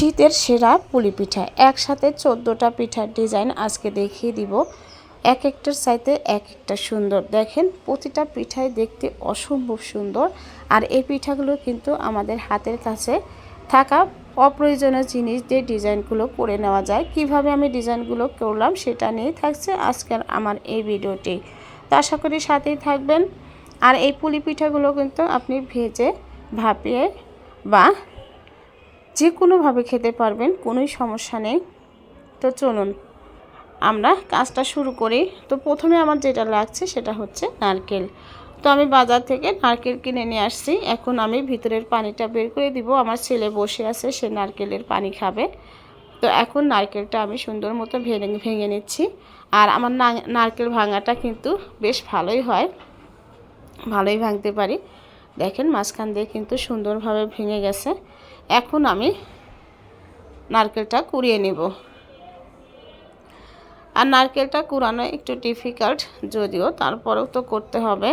শীতের সেরা পুলি পিঠা। একসাথে চোদ্দোটা পিঠার ডিজাইন আজকে দেখিয়ে দিব। এক একটার সাইতে এক একটা সুন্দর। দেখেন, প্রতিটা পিঠাই দেখতে অসম্ভব সুন্দর। আর এই পিঠাগুলো কিন্তু আমাদের হাতের কাছে থাকা অপ্রয়োজনীয় জিনিস দিয়ে ডিজাইনগুলো করে নেওয়া যায়। কীভাবে আমি ডিজাইনগুলো করলাম সেটা নিয়ে থাকছে আজকের আমার এই ভিডিওটি। তো আশা করি সাথেই থাকবেন। আর এই পুলি পিঠাগুলো কিন্তু আপনি ভেজে, ভাপিয়ে বা যে কোনোভাবে খেতে পারবেন, কোনোই সমস্যা নেই। তো চলুন, আমরা কাজটা শুরু করি। তো প্রথমে আমার যেটা লাগছে সেটা হচ্ছে নারকেল। তো আমি বাজার থেকে নারকেল কিনে নিয়ে আসছি। এখন আমি ভিতরের পানিটা বের করে দিব। আমার ছেলে বসে আছে, সে নারকেলের পানি খাবে। তো এখন নারকেলটা আমি সুন্দর মতো ভেঙে ভেঙে নিচ্ছি। আর আমার নারকেল ভাঙাটা কিন্তু বেশ ভালোই হয়। ভালোই ভাঙতে পারি। দেখেন মাঝখান দিয়ে কিন্তু সুন্দরভাবে ভেঙে গেছে। এখন আমি নারকেলটা কুড়িয়ে নেব। আর নারকেলটা কুড়ানো একটু ডিফিকাল্ট যদিও তারপরেও তো করতে হবে।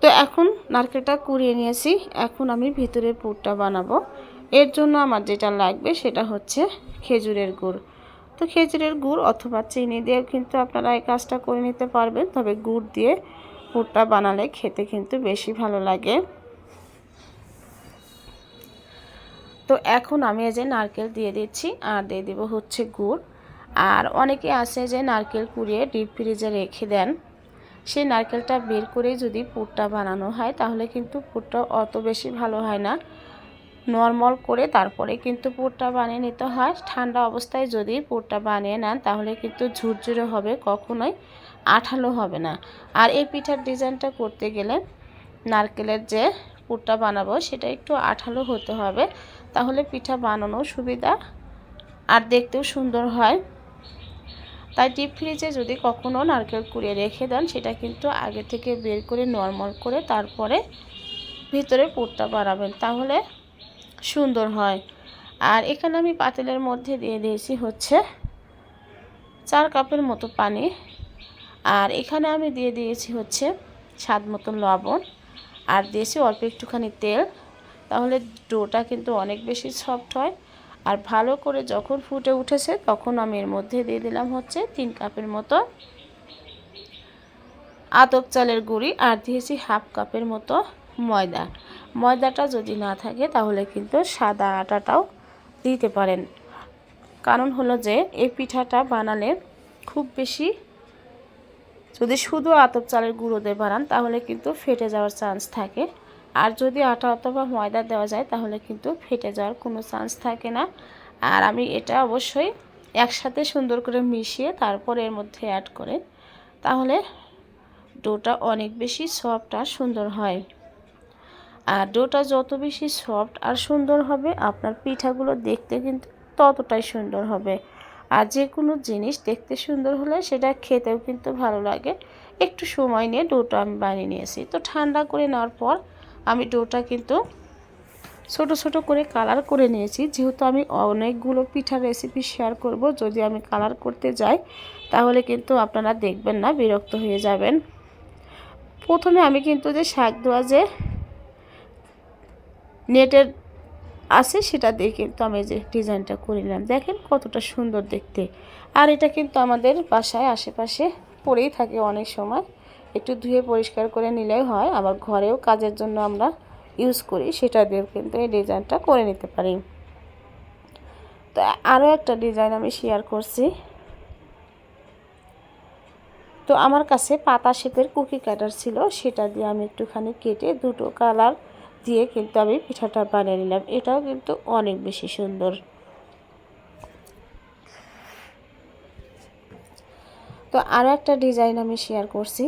তো এখন নারকেলটা কুড়িয়ে নিয়েছি, এখন আমি ভিতরের পুরটা বানাবো। এর জন্য আমার যেটা লাগবে সেটা হচ্ছে খেজুরের গুড়। তো খেজুরের গুড় অথবা চিনি দিয়েও কিন্তু আপনারা এই কাজটা করে নিতে পারবেন, তবে গুড় দিয়ে পুরটা বানালে খেতে কিন্তু বেশি ভালো লাগে। তো এখন আমি এই যে নারকেল দিয়ে দিচ্ছি, আর দিয়ে দেব হচ্ছে গুড়। আর অনেকে আছে যে নারকেল কুড়িয়ে ডিপ ফ্রিজে রেখে দেন। সেই নারকেলটা বের করে যদি পুরটা বানানো হয়, তাহলে কিন্তু পুরটা অত বেশি ভালো হয় না। নর্মাল করে তারপরে কিন্তু পুরটা বানিয়ে নিতে হয়। ঠান্ডা অবস্থায় যদি পুরটা বানিয়ে নেন, তাহলে কিন্তু ঝুরঝুরে হবে, কখনোই আঠালো হবে না। আর এই পিঠার ডিজাইনটা করতে গেলে নারকেলের যে পুরটা বানাবো, সেটা একটু আঠালো হতে হবে। তাহলে পিঠা বানানো সুবিধা আর দেখতেও সুন্দর হয়। তাই ডিপ ফ্রিজে যদি কখনও নারকেল কুড়িয়ে রেখে দেন, সেটা কিন্তু আগে থেকে বের করে নর্মাল করে তারপরে ভিতরে পুরটা বানাবেন, তাহলে সুন্দর হয়। আর এখানে আমি পাতিলের মধ্যে দিয়ে দিয়েছি হচ্ছে চার কাপের মতো পানি। আর এখানে আমি দিয়ে দিয়েছি হচ্ছে স্বাদ মতো লবণ। আর দিয়েছি অল্প একটুখানি তেল। তাহলে ডোটা কিন্তু অনেক বেশি সফট হয়। আর ভালো করে যখন ফুটে উঠেছে তখন আমি এর মধ্যে দিয়ে দিলাম হচ্ছে তিন কাপের মতো আতপ চালের গুঁড়ি আর দিয়েছি হাফ কাপের মতো ময়দা। ময়দাটা যদি না থাকে তাহলে কিন্তু সাদা আটাটাও দিতে পারেন। কারণ হলো যে এই পিঠাটা বানালে খুব বেশি যদি শুধু আতপ চালের গুঁড়ো দিয়ে বানান তাহলে কিন্তু ফেটে যাওয়ার চান্স থাকে। আর যদি আটা অথবা ময়দা দেওয়া যায়, তাহলে কিন্তু ফেটে যাওয়ার কোনো চান্স থাকে না। আর আমি এটা অবশ্যই একসাথে সুন্দর করে মিশিয়ে তারপর এর মধ্যে অ্যাড করে, তাহলে ডোটা অনেক বেশি সফট আর সুন্দর হয়। আর ডোটা যত বেশি সফট আর সুন্দর হবে, আপনার পিঠাগুলো দেখতে কিন্তু ততটাই সুন্দর হবে। আর যে কোনো জিনিস দেখতে সুন্দর হলে সেটা খেতেও কিন্তু ভালো লাগে। একটু সময় নিয়ে ডোটা আমি বানিয়ে নিয়েছি। তো ঠান্ডা করে নেওয়ার পর আমি ডোটা কিন্তু ছোট ছোট করে কালার করে নিয়েছি। যেহেতু আমি অনেকগুলো পিঠার রেসিপি শেয়ার করব, যদি আমি কালার করতে যাই, তাহলে কিন্তু আপনারা দেখবেন না, বিরক্ত হয়ে যাবেন। প্রথমে আমি কিন্তু যে শাক দেওয়া যে নেটের আছে, সেটা দিয়ে কিন্তু আমি যে ডিজাইনটা করে নিলাম। দেখেন কতটা সুন্দর দেখতে। আর এটা কিন্তু আমাদের বাসায় আশেপাশে পড়েই থাকে অনেক সময়। একটু ধুয়ে পরিষ্কার করে নিলেই হয়। আবার ঘরেও কাজের জন্য আমরা ইউজ করি, সেটা দিয়েও কিন্তু এই ডিজাইনটা করে নিতে পারি। তো আরও একটা ডিজাইন আমি শেয়ার করছি। তো আমার কাছে পাতা শেপের কুকি কাটার ছিল, সেটা দিয়ে আমি একটুখানি কেটে দুটো কালার দিয়ে কিন্তু আমি পিঠাটা বানিয়ে নিলাম। এটাও কিন্তু অনেক বেশি সুন্দর। তো আরও একটা ডিজাইন আমি শেয়ার করছি।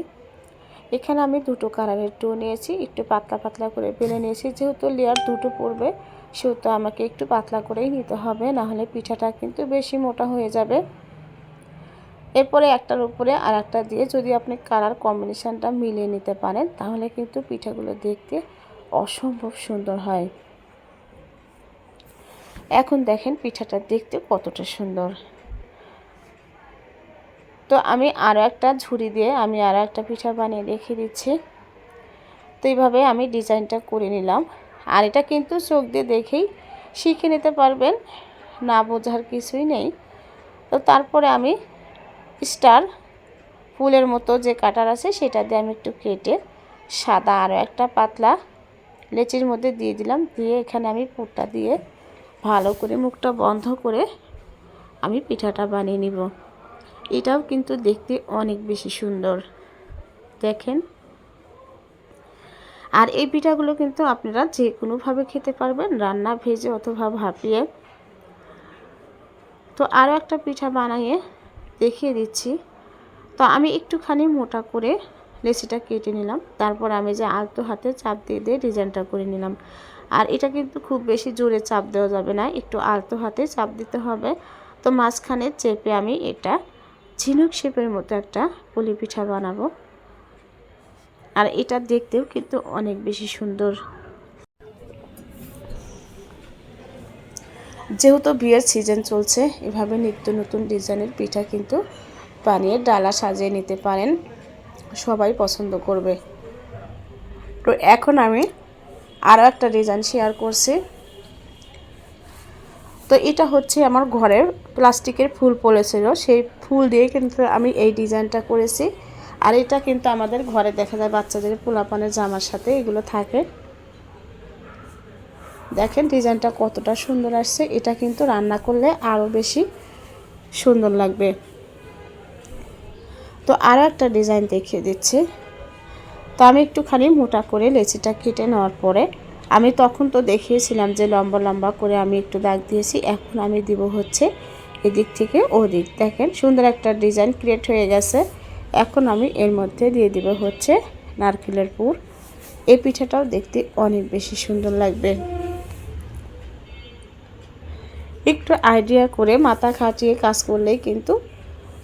এখানে আমি দুটো কালারের টু নিয়েছি, একটু পাতলা পাতলা করে বেলে নিয়েছি। যেহেতু লেয়ার দুটো পড়বে, সেহেতু আমাকে একটু পাতলা করেই নিতে হবে, নাহলে পিঠাটা কিন্তু বেশি মোটা হয়ে যাবে। এরপরে একটার উপরে আর একটা দিয়ে যদি আপনি কালার কম্বিনেশানটা মিলিয়ে নিতে পারেন, তাহলে কিন্তু পিঠাগুলো দেখতে অসম্ভব সুন্দর হয়। এখন দেখেন পিঠাটা দেখতে কতটা সুন্দর। তো আমি আরও একটা ঝুড়ি দিয়ে আমি আরও একটা পিঠা বানিয়ে রেখে দিচ্ছি। তো এইভাবে আমি ডিজাইনটা করে নিলাম। আর এটা কিন্তু চোখ দিয়ে দেখেই শিখে নিতে পারবেন, না বোঝার কিছুই নেই। তো তারপরে আমি স্টার ফুলের মতো যে কাটার আছে সেটা দিয়ে আমি একটু কেটে সাদা আরও একটা পাতলা লেচির মধ্যে দিয়ে দিলাম। দিয়ে এখানে আমি পুরটা দিয়ে ভালো করে মুখটা বন্ধ করে আমি পিঠাটা বানিয়ে নিব। এটাও কিন্তু দেখতে অনেক বেশি সুন্দর। দেখেন। আর এই পিঠাগুলো কিন্তু আপনারা যে কোনোভাবে খেতে পারবেন, রান্না, ভেজে অথবা ভাপিয়ে। তো আরও একটা পিঠা বানিয়ে দেখিয়ে দিচ্ছি। তো আমি একটুখানি মোটা করে লেচিটা কেটে নিলাম। তারপর আমি যে আলতো হাতে চাপ দিয়ে দিয়ে ডিজাইনটা করে নিলাম। আর এটা কিন্তু খুব বেশি জোরে চাপ দেওয়া যাবে না, একটু আলতো হাতে চাপ দিতে হবে। তো মাঝখানে চেপে আমি এটা ঝিনুক শেপের মতো একটা পুলি পিঠা বানাবো। আর এটা দেখতেও কিন্তু অনেক বেশি সুন্দর। যেহেতু বিয়ের সিজন চলছে, এভাবে নিত্য নতুন ডিজাইনের পিঠা কিন্তু বানিয়ে ডালা সাজিয়ে নিতে পারেন। সবাই পছন্দ করবে। তো এখন আমি আরও একটা ডিজাইন শেয়ার করছি। তো এটা হচ্ছে আমার ঘরের প্লাস্টিকের ফুল পড়েছিল, সেই ফুল দিয়ে কিন্তু আমি এই ডিজাইনটা করেছি। আর এটা কিন্তু আমাদের ঘরে দেখা যায় বাচ্চাদের পোলাপানের জামার সাথে এগুলো থাকে। দেখেন ডিজাইনটা কতটা সুন্দর আসছে, এটা কিন্তু রান্না করলে আরও বেশি সুন্দর লাগবে। তো আরও একটা ডিজাইন দেখিয়ে দিচ্ছি। তো আমি একটুখানি মোটা করে লেচিটা কেটে নেওয়ার পরে আমি তখন তো দেখিয়েছিলাম যে লম্বা লম্বা করে আমি একটু দাগ দিয়েছি, এখন আমি দিব হচ্ছে এদিক থেকে ওদিক। দেখেন, সুন্দর একটা ডিজাইন ক্রিয়েট হয়ে গেছে। এখন আমি এর মধ্যে দিয়ে দিব হচ্ছে নারকেলের পুর। এই পিঠাটাও দেখতে অনেক বেশি সুন্দর লাগবে। একটু আইডিয়া করে মাথা খাটিয়ে কাজ করলেই কিন্তু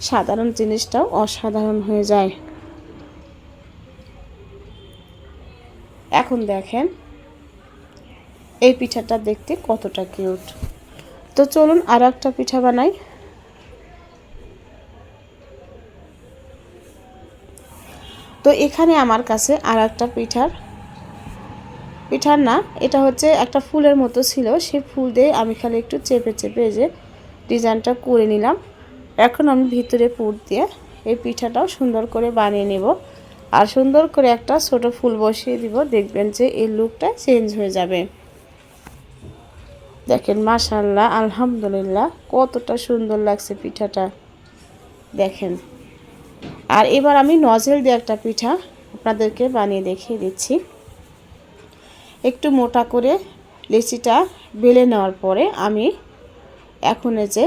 সাধারণ জিনিসটাও অসাধারণ হয়ে যায়। এখন দেখেন, এই পিঠাটা দেখতে কতটা কিউট তো চলুন আর একটা পিঠা বানাই। তো এখানে আমার কাছে আর একটা পিঠার পিঠার না, এটা হচ্ছে একটা ফুলের মতো ছিল, সেই ফুল দিয়ে আমি খালি একটু চেপে চেপে যে ডিজাইনটা করে নিলাম। এখন আমি ভিতরে পুর দিয়ে এই পিঠাটাও সুন্দর করে বানিয়ে নেব। আর সুন্দর করে একটা ছোট ফুল বসিয়ে দিব, দেখবেন যে এই লুকটা চেঞ্জ হয়ে যাবে। দেখেন মাশাল্লাহ আলহামদুলিল্লাহ, কতটা সুন্দর লাগছে পিঠাটা। দেখেন, আর এবার আমি নজেল দিয়ে একটা পিঠা আপনাদেরকে বানিয়ে দেখিয়ে দিচ্ছি। একটু মোটা করে লেচিটা বেলে নেওয়ার পরে আমি এখন যে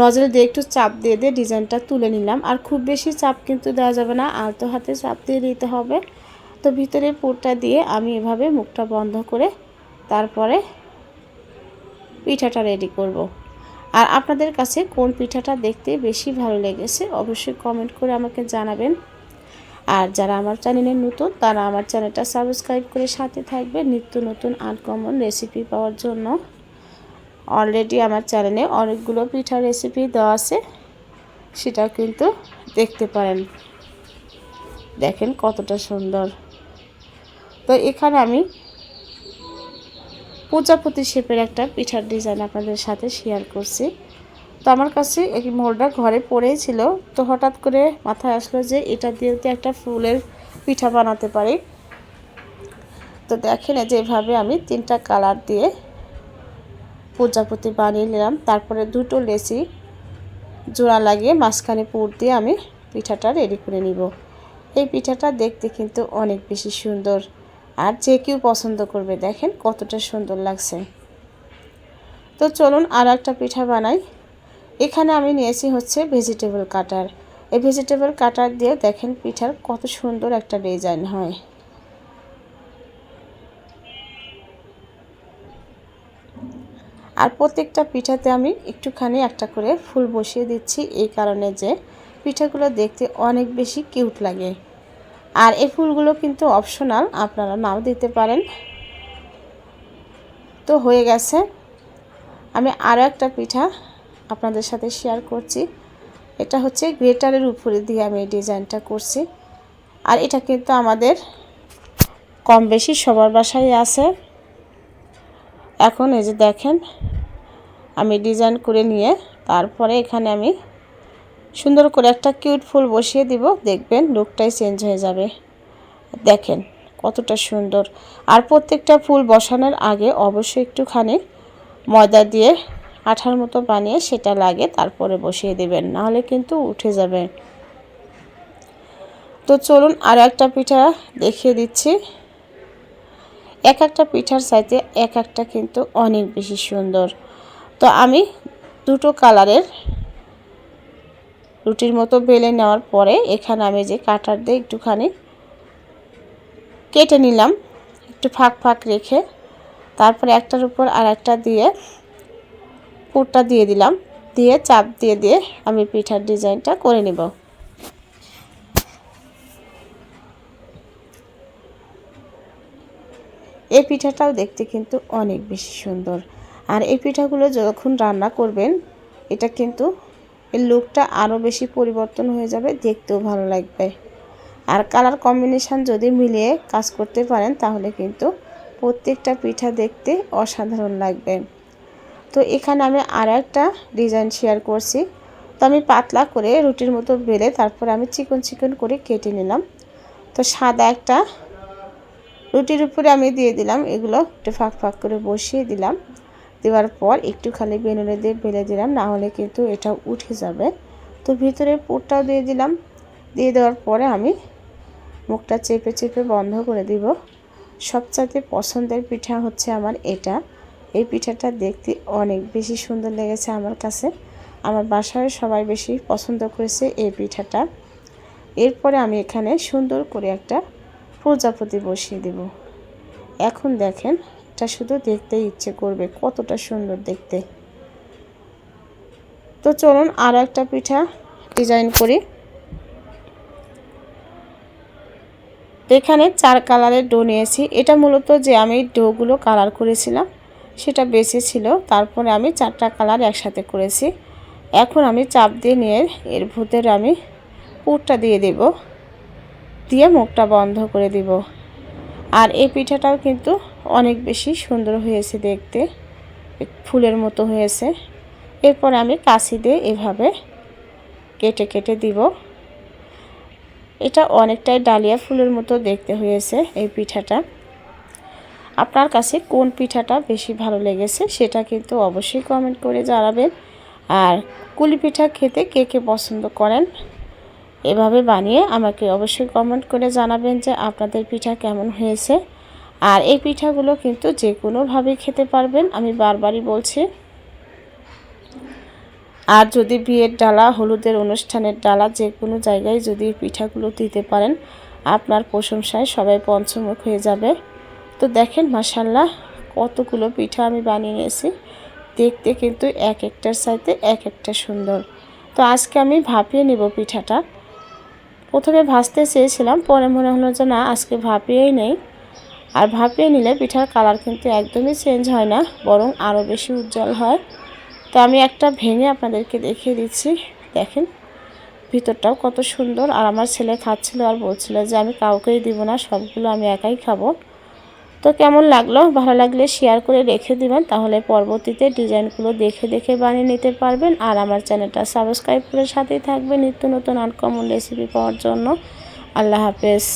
নজরে দিয়ে একটু চাপ দিয়ে দিয়ে ডিজাইনটা তুলে নিলাম। আর খুব বেশি চাপ কিন্তু দেওয়া যাবে না, আলতো হাতে চাপ দিয়ে দিতে হবে। তো ভিতরে পুরটা দিয়ে আমি এভাবে মুখটা বন্ধ করে তারপরে পিঠাটা রেডি করব। আর আপনাদের কাছে কোন পিঠাটা দেখতে বেশি ভালো লেগেছে অবশ্যই কমেন্ট করে আমাকে জানাবেন। আর যারা আমার চ্যানেলে নতুন, তারা আমার চ্যানেলটা সাবস্ক্রাইব করে সাথে থাকবে নিত্য নতুন আনকমন রেসিপি পাওয়ার জন্য। অলরেডি আমার চ্যানেলে অনেকগুলো পিঠা রেসিপি দেওয়া আছে, সেটাও কিন্তু দেখতে পারেন। দেখেন কতটা সুন্দর। তো এখানে আমি প্রজাপতি শেপের একটা পিঠার ডিজাইন আপনাদের সাথে শেয়ার করছি। তো আমার কাছে এই মোলটা ঘরে পড়েই ছিল। তো হঠাৎ করে মাথায় আসলো যে এটা দিয়ে তো একটা ফুলের পিঠা বানাতে পারি। তো দেখেন যেভাবে আমি তিনটা কালার দিয়ে প্রজাপতি বানিয়ে নিলাম। তারপরে দুটো লেচি জোড়া লাগিয়ে মাঝখানে পুর দিয়ে আমি পিঠাটা রেডি করে নিব। এই পিঠাটা দেখতে কিন্তু অনেক বেশি সুন্দর। আর যে কেউ পছন্দ করবে, দেখেন কতটা সুন্দর লাগছে। তো চলুন আর একটা পিঠা বানাই। এখানে আমি নিয়েছি হচ্ছে ভেজিটেবল কাটার এই ভেজিটেবল কাটার দিয়ে দেখেন পিঠার কত সুন্দর একটা ডিজাইন হয়। আর প্রত্যেকটা পিঠাতে আমি একটুখানি একটা করে ফুল বসিয়ে দিচ্ছি, এই কারণে যে পিঠাগুলো দেখতে অনেক বেশি কিউট লাগে। আর এই ফুলগুলো কিন্তু অপশনাল আপনারা নাও দিতে পারেন। তো হয়ে গেছে। আমি আরও একটা পিঠা আপনাদের সাথে শেয়ার করছি। এটা হচ্ছে গ্রেটারের উপরে দিয়ে আমি এই ডিজাইনটা করছি। আর এটা কিন্তু আমাদের কম বেশি সবার বাসায় আছে। এখন এই যে দেখেন, আমি ডিজাইন করে নিয়ে তারপরে এখানে আমি সুন্দর করে একটা কিউট ফুল বসিয়ে দিব, দেখবেন লুকটাই চেঞ্জ হয়ে যাবে। দেখেন কতটা সুন্দর। আর প্রত্যেকটা ফুল বসানোর আগে অবশ্যই একটুখানি ময়দা দিয়ে আঠার মতো বানিয়ে সেটা লাগে তারপরে বসিয়ে দেবেন, নাহলে কিন্তু উঠে যাবে। তো চলুন আর একটা পিঠা দেখিয়ে দিচ্ছি। এক একটা পিঠার সাইজে এক একটা কিন্তু অনেক বেশি সুন্দর। তো আমি দুটো কালারের রুটির মতো বেলে নেওয়ার পরে এখানে আমি যে কাটার দিয়ে একটুখানি কেটে নিলাম, একটু ফাঁক ফাঁক রেখে তারপরে একটার উপর আর একটা দিয়ে পুরটা দিয়ে দিলাম, দিয়ে চাপ দিয়ে দিয়ে আমি পিঠার ডিজাইনটা করে নেব। এই পিঠাটাও দেখতে কিন্তু অনেক বেশি সুন্দর। আর এই পিঠাগুলো যখন রান্না করবেন, এটা কিন্তু এর লুকটা আরও বেশি পরিবর্তন হয়ে যাবে, দেখতেও ভালো লাগবে। আর কালার কম্বিনেশান যদি মিলিয়ে কাজ করতে পারেন, তাহলে কিন্তু প্রত্যেকটা পিঠা দেখতে অসাধারণ লাগবে। তো এখানে আমি আর একটা ডিজাইন শেয়ার করছি। তো আমি পাতলা করে রুটির মতো বেলে তারপর আমি চিকন চিকন করে কেটে নিলাম। তো সাদা একটা রুটির উপরে আমি দিয়ে দিলাম, এগুলো একটু ফাঁক ফাঁক করে বসিয়ে দিলাম। দেওয়ার পর একটু খালি বেনুনে দিয়ে বেলে দিলাম, না হলে কিন্তু এটা উঠে যাবে। তো ভিতরে পুরটাও দিয়ে দিলাম। দিয়ে দেওয়ার পরে আমি মুখটা চেপে চেপে বন্ধ করে দিব। সবচাইতে পছন্দের পিঠা হচ্ছে আমার এটা। এই পিঠাটা দেখতে অনেক বেশি সুন্দর লেগেছে আমার কাছে। আমার বাসায় সবাই বেশি পছন্দ করেছে এই পিঠাটা। এরপরে আমি এখানে সুন্দর করে একটা প্রজাপতি বসিয়ে দেব। এখন দেখেন এটা শুধু দেখতে ইচ্ছে করবে, কতটা সুন্দর দেখতে। তো চলুন আরও একটা পিঠা ডিজাইন করি। এখানে চার কালারের ডো নিয়েছি। এটা মূলত যে আমি ডোগুলো কালার করেছিলাম, সেটা বেশি ছিল। তারপরে আমি চারটা কালার একসাথে করেছি। এখন আমি চাপ দিয়ে নিয়ে এর ভূতের আমি পুরটা দিয়ে দেব। দিয়ে মুখটা বন্ধ করে দিব। আর এই পিঠাটাও কিন্তু অনেক বেশি সুন্দর হয়েছে দেখতে ফুলের মতো হয়েছে। এরপর আমি কাশি দিয়ে এভাবে কেটে কেটে দিব। এটা অনেকটাই ডালিয়া ফুলের মতো দেখতে হয়েছে এই পিঠাটা। আপনার কাছে কোন পিঠাটা বেশি ভালো লেগেছে সেটা কিন্তু অবশ্যই কমেন্ট করে জানাবেন। আর কুলি পিঠা খেতে কে কে পছন্দ করেন, এভাবে বানিয়ে আমাকে অবশ্যই কমেন্ট করে জানাবেন যে আপনাদের পিঠা কেমন হয়েছে। আর এই পিঠাগুলো কিন্তু যে কোনোভাবেই খেতে পারবেন, আমি বারবারই বলছি। আর যদি বিয়ের ডালা, হলুদের অনুষ্ঠানের ডালা, যে কোনো জায়গায় যদি পিঠাগুলো দিতে পারেন, আপনার প্রশংসায় সবাই পঞ্চমুখ হয়ে যাবে। তো দেখেন মাসাল্লাহ কতগুলো পিঠা আমি বানিয়ে নিয়েছি। দেখতে কিন্তু এক একটার সাথে এক একটা সুন্দর। তো আজকে আমি ভাপিয়ে নিব পিঠাটা। প্রথমে ভাজতে চেয়েছিলাম, পরে মনে হলো যে না, আজকে ভাপিয়েই নেই। আর ভাপিয়ে নিলে পিঠার কালার কিন্তু একদমই চেঞ্জ হয় না, বরং আরও বেশি উজ্জ্বল হয়। তো আমি একটা ভেঙে আপনাদেরকে দেখিয়ে দিচ্ছি, দেখেন। ভিতরটাও কত সুন্দর। আর আমার ছেলে খাচ্ছিল আর বলছিল যে আমি কাউকেই দিব না, সবগুলো আমি একাই খাব। তো কেমন লাগল? ভালো লাগলে শেয়ার করে রেখে দিবেন, তাহলে পরবর্তীতে ডিজাইনগুলো দেখে দেখে বানিয়ে নিতে পারবেন। আর আমার চ্যানেলটা সাবস্ক্রাইব করে সাথেই থাকবেন নিত্য নতুন আনকমন রেসিপি পাওয়ার জন্য। আল্লাহ হাফেজ।